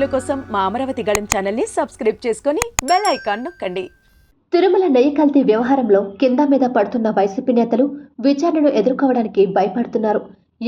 వీడియోల కోసం మా అమరావతి గళం ఛానల్ని సబ్స్క్రైబ్ చేసుకొని బెల్ ఐకాన్ నొక్కండి. తిరుమల నెయ్యి కల్తీ వ్యవహారంలో కింద మీద పడుతున్న వైసీపీ నేతలు విచారణను ఎదుర్కోవడానికి భయపడుతున్నారు.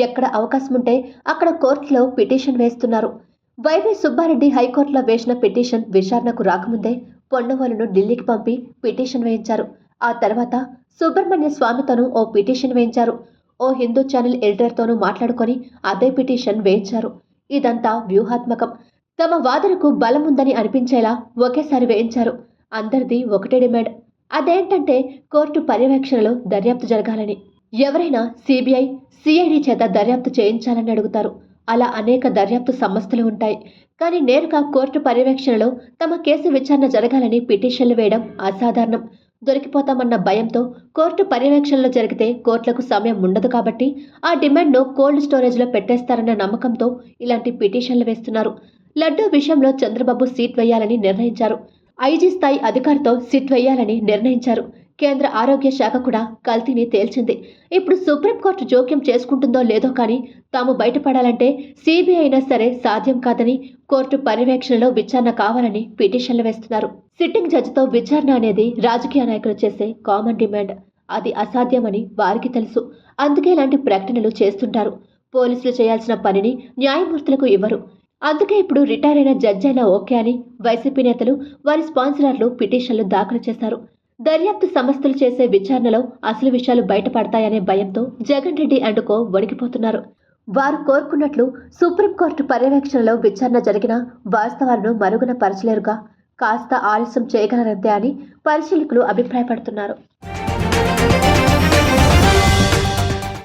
ఎక్కడ అవకాశం ఉంటే అక్కడ కోర్టులో పిటిషన్ వేస్తున్నారు. వైవీ సుబ్బారెడ్డి హైకోర్టులో వేసిన పిటిషన్ విచారణకు రాకముందే పొన్నవాలను ఢిల్లీకి పంపి పిటిషన్ వేయించారు. ఆ తర్వాత సుబ్రహ్మణ్య స్వామితోనూ ఓ పిటిషన్ వేయించారు. ఓ హిందూ ఛానల్ ఎడిటర్తోనూ మాట్లాడుకొని అదే పిటిషన్ వేయించారు. ఇదంతా వ్యూహాత్మకం. తమ వాదనకు బలం ఉందని అనిపించేలా ఒకేసారి వేయించారు. అందరిది ఒకటే డిమాండ్. అదేంటంటే కోర్టు పర్యవేక్షణలో దర్యాప్తు జరగాలని. ఎవరైనా సిబిఐ సిఐడి చేత దర్యాప్తు చేయించాలని అడుగుతారు. అలా అనేక దర్యాప్తు సంస్థలు ఉంటాయి. కానీ నేరుగా కోర్టు పర్యవేక్షణలో తమ కేసు విచారణ జరగాలని పిటిషన్లు వేయడం అసాధారణం. దొరికిపోతామన్న భయంతో కోర్టు పర్యవేక్షణలో జరిగితే కోర్టులకు సమయం ఉండదు కాబట్టి ఆ డిమాండ్ను కోల్డ్ స్టోరేజ్లో పెట్టేస్తారన్న నమ్మకంతో ఇలాంటి పిటిషన్లు వేస్తున్నారు. లడ్డూ విషయంలో చంద్రబాబు సీట్ వేయాలని నిర్ణయించారు. ఐజీ స్థాయి అధికారితో సీట్ వేయాలని నిర్ణయించారు. కేంద్ర ఆరోగ్య శాఖ కూడా కల్తీని తేల్చింది. ఇప్పుడు సుప్రీంకోర్టు జోక్యం చేసుకుంటుందో లేదో కానీ తాము బయటపడాలంటే సిబిఐ అయినా సరే సాధ్యం కాదని కోర్టు పర్యవేక్షణలో విచారణ కావాలని పిటిషన్లు వేస్తున్నారు. సిట్టింగ్ జడ్జితో విచారణ అనేది రాజకీయ నాయకులు చేసే కామన్ డిమాండ్. అది అసాధ్యమని వారికి తెలుసు. అందుకే ఇలాంటి ప్రకటనలు చేస్తుంటారు. పోలీసులు చేయాల్సిన పనిని న్యాయమూర్తులకు ఇవ్వరు. అందుకే ఇప్పుడు రిటైర్ అయిన జడ్జి అయినా ఓకే అని వైసీపీ నేతలు వారి స్పాన్సరర్లు పిటిషన్లు దాఖలు చేశారు. దర్యాప్తు సంస్థలు చేసే విచారణలో అసలు విషయాలు బయటపడతాయనే భయంతో జగన్ రెడ్డి అండ్ కో వణికిపోతున్నారు. వారు కోరుకున్నట్లు సుప్రీంకోర్టు పర్యవేక్షణలో విచారణ జరిగిన వాస్తవాలను మరుగున పరచలేరుగా. కాస్త ఆలస్యం చేయగలరంతే అని పరిశీలకులు అభిప్రాయపడుతున్నారు.